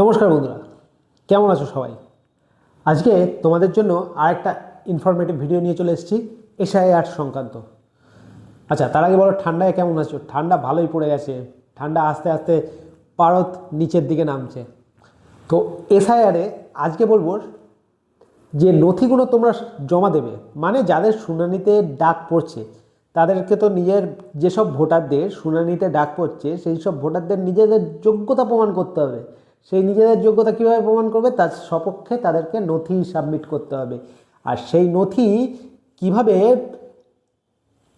নমস্কার বন্ধুরা, কেমন আছো সবাই? আজকে তোমাদের জন্য আরেকটা ইনফরমেটিভ ভিডিও নিয়ে চলে এসেছি এসআইআর সংক্রান্ত। আচ্ছা তার আগে বলো, ঠান্ডায় কেমন আছো? ঠান্ডা ভালোই পড়ে গেছে, ঠান্ডা আস্তে আস্তে পারত নিচের দিকে নামছে। তো এসআইআরে আজকে বলব যে নথিগুলো তোমরা জমা দেবে মানে যাদের শুনানিতে ডাক পড়ছে, তাদেরকে তো নিজের যেসব ভোটারদের শুনানিতে ডাক পড়ছে, সেই সব ভোটারদের নিজেদের যোগ্যতা প্রমাণ করতে হবে। সেই নিজেদের যোগ্যতা কীভাবে প্রমাণ করবে তার সপক্ষে তাদেরকে নথি সাবমিট করতে হবে। আর সেই নথি কীভাবে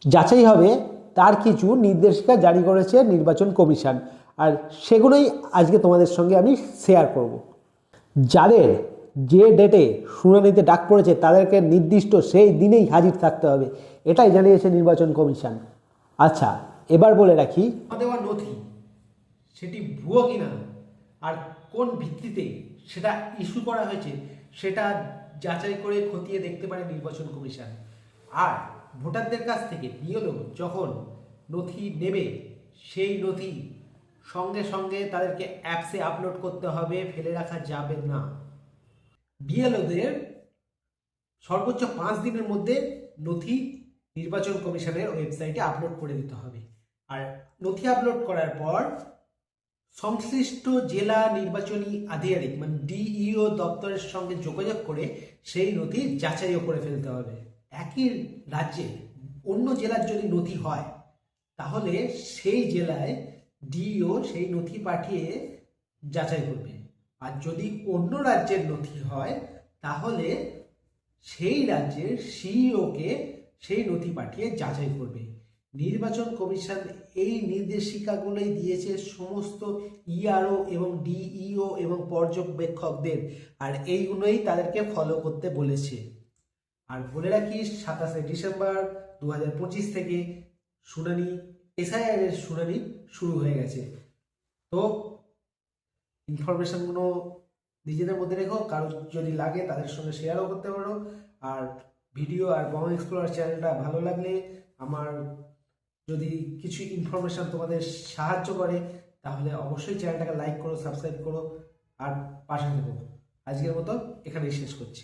যাচাই হবে, তার কিছু নির্দেশিকা জারি করেছে নির্বাচন কমিশন। আর সেগুলোই আজকে তোমাদের সঙ্গে আমি শেয়ার করব। যাদের যে ডেটে শুনানিতে ডাক পড়েছে, তাদেরকে নির্দিষ্ট সেই দিনেই হাজির থাকতে হবে। এটাই জানিয়েছে নির্বাচন কমিশন। আচ্ছা এবার বলে রাখি। দেওয়া নথি, সেটি ভুয়ো কিনা? আর কোন ভিত্তিতে সেটা ইস্যু করা হয়েছে, সেটা যাচাই করে খতিয়ে দেখতে পারে নির্বাচন কমিশন। আর ভোটারদের কাছ থেকে বিএলও যখন নথি নেবে, সেই নথি সঙ্গে সঙ্গে তাদেরকে অ্যাপসে আপলোড করতে হবে, ফেলে রাখা যাবে না। বিএলওদের সর্বোচ্চ পাঁচ দিনের মধ্যে নথি নির্বাচন কমিশনের ওয়েবসাইটে আপলোড করে দিতে হবে। আর নথি আপলোড করার পর সংশ্লিষ্ট জেলা নির্বাচনী আধিকারিক মানে ডিইও দপ্তরের সঙ্গে যোগাযোগ করে সেই নথি যাচাইও করে ফেলতে হবে। একই রাজ্যে অন্য জেলার যদি নথি হয়, তাহলে সেই জেলায় ডিইও সেই নথি পাঠিয়ে যাচাই করবে। আর যদি অন্য রাজ্যের নথি হয়, তাহলে সেই রাজ্যের সিইওকে সেই নথি পাঠিয়ে যাচাই করবে। নির্বাচন কমিশন এই নির্দেশিকাগুলোই দিয়েছে সমস্ত ইআরও এবং ডিইও এবং পর্যবেক্ষকদের। আর এইগুলোই তাদেরকে ফলো করতে বলেছে। আর বলে রাখি, সাতাশে ডিসেম্বর দু থেকে শুনানি এসআইআর এর শুনানি শুরু হয়ে গেছে। তো ইনফরমেশনগুলো নিজেদের মধ্যে রেখো, কারও যদি লাগে তাদের সঙ্গে শেয়ারও করতে পারো। আর ভিডিও আর বং এক্সপ্লোরার চ্যানেলটা ভালো লাগলে আমার যদি কিছু ইনফরমেশান তোমাদের সাহায্য করে, তাহলে অবশ্যই চ্যানেলটাকে লাইক করো সাবস্ক্রাইব করো, আর পাশে থেকো। আজকের মতো এখানেই শেষ করছি।